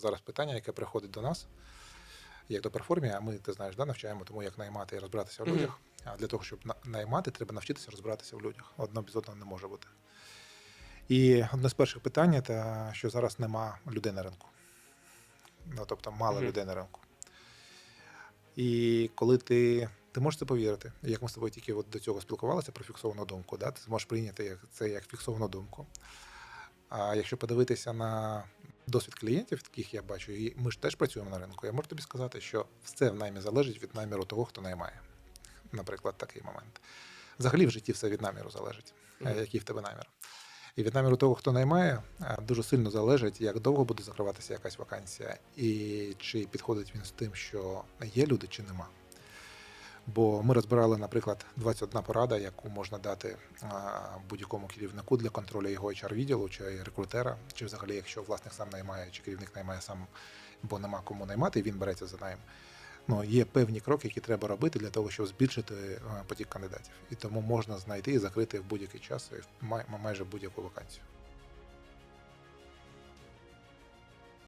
Зараз питання, яке приходить до нас, як до перформі, а ми, ти знаєш, да, навчаємо тому, як наймати і розбиратися в людях. А для того, щоб наймати, треба навчитися розбиратися в людях. Одно без одного не може бути. І одне з перших питань це, що зараз нема людей на ринку. Ну, тобто мало людей на ринку. І коли ти, ти можеш це повірити, як ми з тобою тільки от до цього спілкувалися про фіксовану думку, да? ти зможеш прийняти це як фіксовану думку. А якщо подивитися на досвід клієнтів, таких я бачу, і ми ж теж працюємо на ринку, я можу тобі сказати, що все в наймі залежить від наміру того, хто наймає. Наприклад, такий момент. Взагалі в житті все від наміру залежить, е, Мгм. який в тебе намір. І від наміру того, хто наймає, е, дуже сильно залежить, як довго буде закриватися якась вакансія, і чи підходить він з тим, що є люди, чи нема. Бо ми розбирали, наприклад, 21 порада, яку можна дати будь-якому керівнику для контролю його HR-відділу чи рекрутера, чи взагалі, якщо власник сам наймає, чи керівник наймає сам, бо нема кому наймати, він береться за найм. Ну, є певні кроки, які треба робити для того, щоб збільшити е, потік кандидатів. І тому можна знайти і закрити в будь-який час в май- майже будь-яку вакансію.